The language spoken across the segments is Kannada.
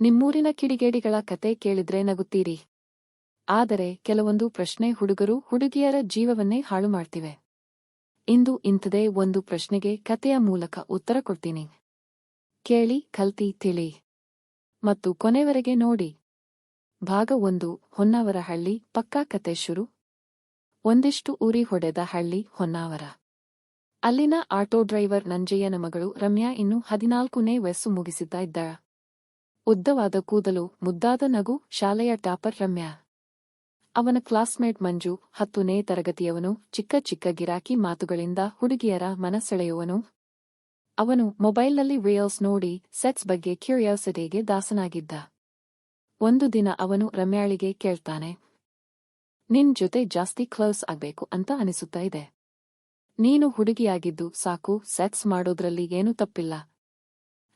ನಿಮ್ಮೂರಿನ ಕಿಡಿಗೇಡಿಗಳ ಕತೆ ಕೇಳಿದ್ರೆ ನಗುತ್ತೀರಿ. ಆದರೆ ಕೆಲವೊಂದು ಪ್ರಶ್ನೆ ಹುಡುಗರು ಹುಡುಗಿಯರ ಜೀವವನ್ನೇ ಹಾಳು ಮಾಡ್ತಿವೆ. ಇಂದು ಇಂಥದೇ ಒಂದು ಪ್ರಶ್ನೆಗೆ ಕತೆಯ ಮೂಲಕ ಉತ್ತರ ಕೊಡ್ತೀನಿ. ಕೇಳಿ ಕಲ್ತಿ ತಿಳಿ. ಮತ್ತು ಕೊನೆವರೆಗೆ ನೋಡಿ. ಭಾಗ ಒಂದು ಹೊನ್ನಾವರ ಹಳ್ಳಿ ಪಕ್ಕಾ ಕತೆ ಶುರು. ಒಂದಿಷ್ಟು ಊರಿ ಹೊಡೆದ ಹಳ್ಳಿ, ಹೊನ್ನಾವರ. ಅಲ್ಲಿನ ಆಟೋ ಡ್ರೈವರ್ ನಂಜಯ್ಯನ ಮಗಳು ರಮ್ಯಾ ಇನ್ನು ಹದಿನಾಲ್ಕುನೇ ವಯಸ್ಸು ಮುಗಿಸಿದ್ದ ಇದ್ದ ಉದ್ದವಾದ ಕೂದಲು, ಮುದ್ದಾದ ನಗು, ಶಾಲೆಯ ಟಾಪರ್ ರಮ್ಯ. ಅವನ ಕ್ಲಾಸ್ಮೇಟ್ ಮಂಜು, ಹತ್ತನೇ ತರಗತಿಯವನು, ಚಿಕ್ಕ ಚಿಕ್ಕ ಗಿರಾಕಿ ಮಾತುಗಳಿಂದ ಹುಡುಗಿಯರ ಮನಸೆಳೆಯುವನು. ಅವನು ಮೊಬೈಲ್ನಲ್ಲಿ ರೀಲ್ಸ್ ನೋಡಿ ಸೆಟ್ಸ್ ಬಗ್ಗೆ ಕ್ಯೂರಿಯಾಸಿಟಿಗೆ ದಾಸನಾಗಿದ್ದ. ಒಂದು ದಿನ ಅವನು ರಮ್ಯಾಳಿಗೆ ಕೇಳ್ತಾನೆ, ನಿನ್ ಜೊತೆ ಜಾಸ್ತಿ ಕ್ಲೋಸ್ ಆಗ್ಬೇಕು ಅಂತ ಅನಿಸುತ್ತಾ ಇದೆ. ನೀನು ಹುಡುಗಿಯಾಗಿದ್ದು ಸಾಕು ಸೆಟ್ಸ್ ಮಾಡೋದ್ರಲ್ಲಿ ಏನೂ ತಪ್ಪಿಲ್ಲ.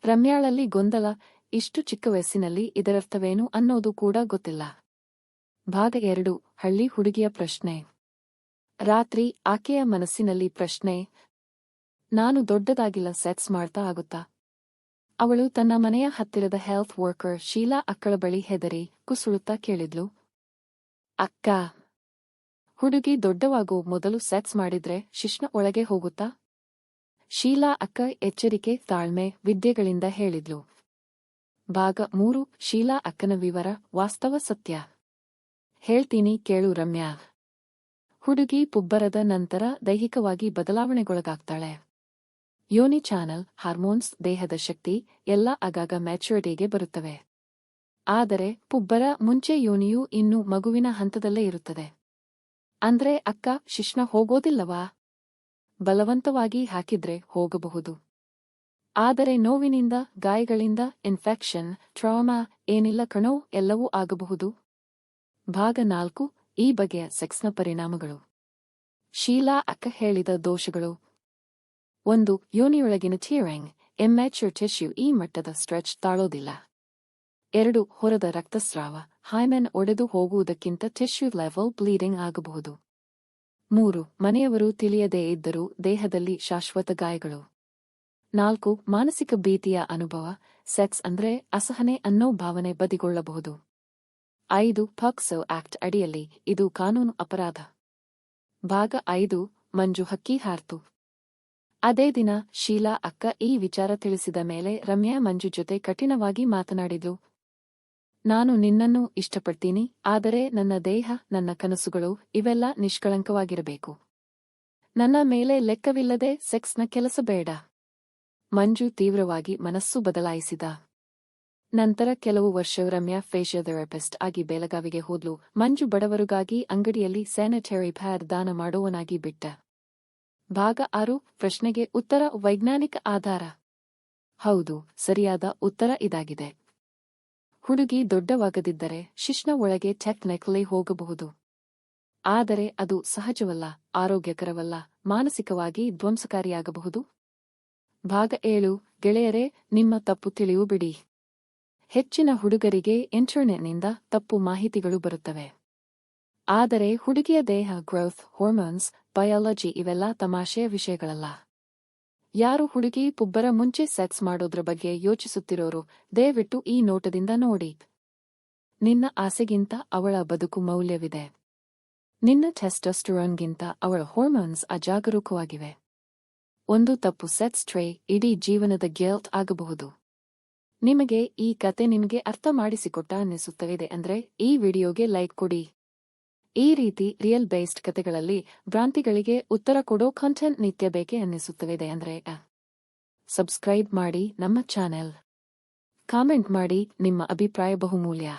ರಮ್ಯಾಳಲ್ಲಿ ಗೊಂದಲ ಇಷ್ಟು ಚಿಕ್ಕ ವಯಸ್ಸಿನಲ್ಲಿ ಇದರರ್ಥವೇನು ಅನ್ನೋದು ಕೂಡ ಗೊತ್ತಿಲ್ಲ. ಭಾಗ ಎರಡು, ಹಳ್ಳಿ ಹುಡುಗಿಯ ಪ್ರಶ್ನೆ. ರಾತ್ರಿ ಆಕೆಯ ಮನಸ್ಸಿನಲ್ಲಿ ಪ್ರಶ್ನೆ, ನಾನು ದೊಡ್ಡದಾಗಿಲ್ಲ ಸೆಟ್ಸ್ ಮಾಡ್ತಾ ಆಗುತ್ತಾ? ಅವಳು ತನ್ನ ಮನೆಯ ಹತ್ತಿರದ ಹೆಲ್ತ್ ವರ್ಕರ್ ಶೀಲಾ ಅಕ್ಕಳ ಬಳಿ ಹೆದರಿ ಕುಸುಳುತ್ತಾ ಕೇಳಿದ್ಲು. ಅಕ್ಕ, ಹುಡುಗಿ ದೊಡ್ಡವಾಗೋ ಮೊದಲು ಸೆಟ್ಸ್ ಮಾಡಿದ್ರೆ ಶಿಶ್ನ ಒಳಗೆ ಹೋಗುತ್ತಾ? ಶೀಲಾ ಅಕ್ಕ ಎಚ್ಚರಿಕೆ ತಾಳ್ಮೆ ವಿದ್ಯೆಗಳಿಂದ ಹೇಳಿದ್ಲು. ಭಾಗ ಮೂರು, ಶೀಲಾ ಅಕ್ಕನ ವಿವರ, ವಾಸ್ತವ ಸತ್ಯ. ಹೇಳ್ತೀನಿ ಕೇಳು ರಮ್ಯಾ. ಹುಡುಗಿ ಪುಬ್ಬರದ ನಂತರ ದೈಹಿಕವಾಗಿ ಬದಲಾವಣೆಗೊಳಗಾಗ್ತಾಳೆ. ಯೋನಿ ಚಾನಲ್, ಹಾರ್ಮೋನ್ಸ್, ದೇಹದ ಶಕ್ತಿ, ಎಲ್ಲ ಆಗಾಗ ಮ್ಯಾಚುರಿಟಿಗೆ ಬರುತ್ತವೆ. ಆದರೆ, ಪುಬ್ಬರ ಮುಂಚೆ ಯೋನಿಯು ಇನ್ನೂ ಮಗುವಿನ ಹಂತದಲ್ಲೇ ಇರುತ್ತದೆ. ಅಂದ್ರೆ, ಅಕ್ಕ ಶಿಶ್ನ ಹೋಗೋದಿಲ್ಲವಾ? ಬಲವಂತವಾಗಿ ಹಾಕಿದ್ರೆ ಹೋಗಬಹುದು. ಆದರೆ ನೋವಿನಿಂದ, ಗಾಯಗಳಿಂದ ಇನ್ಫೆಕ್ಷನ್ ಟ್ರಾಮಾ ಏನಿಲ್ಲ ಕಣೋ, ಎಲ್ಲವೂ ಆಗಬಹುದು. ಭಾಗ ನಾಲ್ಕು, ಈ ಬಗೆಯ ಸೆಕ್ಸ್ನ ಪರಿಣಾಮಗಳು. ಶೀಲಾ ಅಕ್ಕ ಹೇಳಿದ ದೋಷಗಳು. ಒಂದು, ಯೋನಿಯೊಳಗಿನ ಟಿಯರಿಂಗ್ ಎಮ್ಯಾಚ್ಯೂರ್ ಟಿಶ್ಯೂ ಈ ಮಟ್ಟದ ಸ್ಟ್ರೆಚ್ ತಾಳೋದಿಲ್ಲ. ಎರಡು, ಹೊರದ ರಕ್ತಸ್ರಾವ ಹೈಮೆನ್ ಒಡೆದು ಹೋಗುವುದಕ್ಕಿಂತ ಟಿಶ್ಯೂ ಲೆವೆಲ್ ಬ್ಲೀಡಿಂಗ್ ಆಗಬಹುದು. ಮೂರು, ಮನೆಯವರು ತಿಳಿಯದೇ ಇದ್ದರೂ ದೇಹದಲ್ಲಿ ಶಾಶ್ವತ ಗಾಯಗಳು. ನಾಲ್ಕು, ಮಾನಸಿಕ ಭೀತಿಯ ಅನುಭವ, ಸೆಕ್ಸ್ ಅಂದ್ರೆ ಅಸಹನೆ ಅನ್ನೋ ಭಾವನೆ ಬದಿಗೊಳ್ಳಬಹುದು. ಐದು ಫಕ್ಸೋ ಆಕ್ಟ್ ಅಡಿಯಲ್ಲಿ ಇದು ಕಾನೂನು ಅಪರಾಧ. ಭಾಗ ಐದು, ಮಂಜು ಹಕ್ಕಿ ಹಾರ್ತು. ಅದೇ ದಿನ ಶೀಲಾ ಅಕ್ಕ ಈ ವಿಚಾರ ತಿಳಿಸಿದ ಮೇಲೆ ರಮ್ಯಾ ಮಂಜು ಜೊತೆ ಕಠಿಣವಾಗಿ ಮಾತನಾಡಿದ್ಲು ನಾನು ನಿನ್ನನ್ನು ಇಷ್ಟಪಡ್ತೀನಿ, ಆದರೆ ನನ್ನ ದೇಹ, ನನ್ನ ಕನಸುಗಳು ಇವೆಲ್ಲ ನಿಷ್ಕಳಂಕವಾಗಿರಬೇಕು. ನನ್ನ ಮೇಲೆ ಲೆಕ್ಕವಿಲ್ಲದೆ ಸೆಕ್ಸ್ನ ಕೆಲಸ ಬೇಡ. ಮಂಜು ತೀವ್ರವಾಗಿ ಮನಸ್ಸು ಬದಲಾಯಿಸಿದ. ನಂತರ ಕೆಲವು ವರ್ಷ ರಮ್ಯಾ ಫೇಶಿಯೋಥೆರಪಿಸ್ಟ್ ಆಗಿ ಬೆಳಗಾವಿಗೆ ಹೋದ್ಲು. ಮಂಜು ಬಡವರಿಗಾಗಿ ಅಂಗಡಿಯಲ್ಲಿ ಸ್ಯಾನಿಟರಿ ಪ್ಯಾಡ್ ದಾನ ಮಾಡುವನಾಗಿ ಬಿಟ್ಟ. ಭಾಗ ಆರು, ಪ್ರಶ್ನೆಗೆ ಉತ್ತರ, ವೈಜ್ಞಾನಿಕ ಆಧಾರ. ಹೌದು, ಸರಿಯಾದ ಉತ್ತರ ಇದಾಗಿದೆ. ಹುಡುಗಿ ದೊಡ್ಡವಾಗದಿದ್ದರೆ ಶಿಶ್ನ ಒಳಗೆ ಟೆಕ್ನಿಕಲಿ ಹೋಗಬಹುದು. ಆದರೆ ಅದು ಸಹಜವಲ್ಲ, ಆರೋಗ್ಯಕರವಲ್ಲ, ಮಾನಸಿಕವಾಗಿ ಧ್ವಂಸಕಾರಿಯಾಗಬಹುದು. ಭಾಗ ಏಳು, ಗೆಳೆಯರೇ, ನಿಮ್ಮ ತಪ್ಪು ತಿಳಿಯು ಬಿಡಿ ಹೆಚ್ಚಿನ ಹುಡುಗರಿಗೆ ಇಂಟರ್ನೆಟ್ನಿಂದ ತಪ್ಪು ಮಾಹಿತಿಗಳು ಬರುತ್ತವೆ. ಆದರೆ ಹುಡುಗಿಯ ದೇಹ ಗ್ರೋತ್ ಹಾರ್ಮೋನ್ಸ್ ಬಯಾಲಜಿ ಇವೆಲ್ಲ ತಮಾಷೆಯ ವಿಷಯಗಳಲ್ಲ. ಯಾರು ಹುಡುಗಿ, ಪುಬ್ಬರ ಮುಂಚೆ ಸೆಕ್ಸ್ ಮಾಡೋದ್ರ ಬಗ್ಗೆ ಯೋಚಿಸುತ್ತಿರೋರು, ದಯವಿಟ್ಟು ಈ ನೋಟದಿಂದ ನೋಡಿ. ನಿನ್ನ ಆಸೆಗಿಂತ ಅವಳ ಬದುಕು ಮೌಲ್ಯವಿದೆ. ನಿನ್ನ ಟೆಸ್ಟೋಸ್ಟೆರಾನ್ಗಿಂತ ಅವಳ ಹಾರ್ಮೋನ್ಸ್ ಅಜಾಗರೂಕವಾಗಿವೆ. ಒಂದು ತಪ್ಪು ಸೆಟ್ ಸ್ಟ್ರೇ, ಇಡೀ ಜೀವನದ ಗಿಲ್ಟ್ ಆಗಬಹುದು. ನಿಮಗೆ ಈ ಕತೆ ನಿಮಗೆ ಅರ್ಥ ಮಾಡಿಸಿಕೊಟ್ಟ ಅನ್ನಿಸುತ್ತಿದೆ ಅಂದ್ರೆ ಈ ವಿಡಿಯೋಗೆ ಲೈಕ್ ಕೊಡಿ. ಈ ರೀತಿ ರಿಯಲ್ ಬೇಸ್ಡ್ ಕತೆಗಳಲ್ಲಿ ಭ್ರಾಂತಿಗಳಿಗೆ ಉತ್ತರ ಕೊಡೋ ಕಂಟೆಂಟ್ ನಿತ್ಯ ಬೇಕೆ ಅನ್ನಿಸುತ್ತದೆ ಅಂದ್ರೆ ಸಬ್ಸ್ಕ್ರೈಬ್ ಮಾಡಿ ನಮ್ಮ ಚಾನೆಲ್. ಕಾಮೆಂಟ್ ಮಾಡಿ ನಿಮ್ಮ ಅಭಿಪ್ರಾಯ ಬಹುಮೂಲ್ಯ.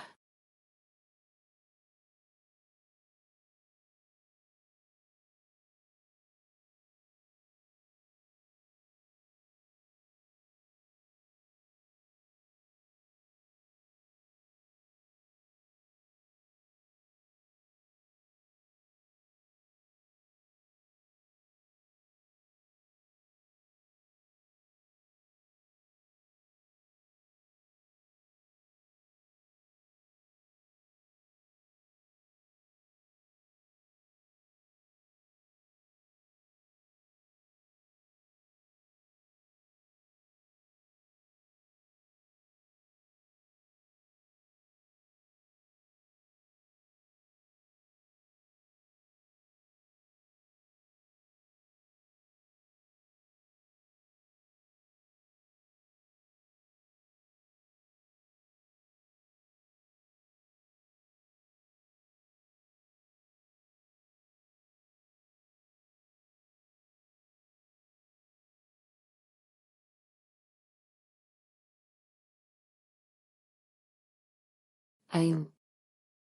I am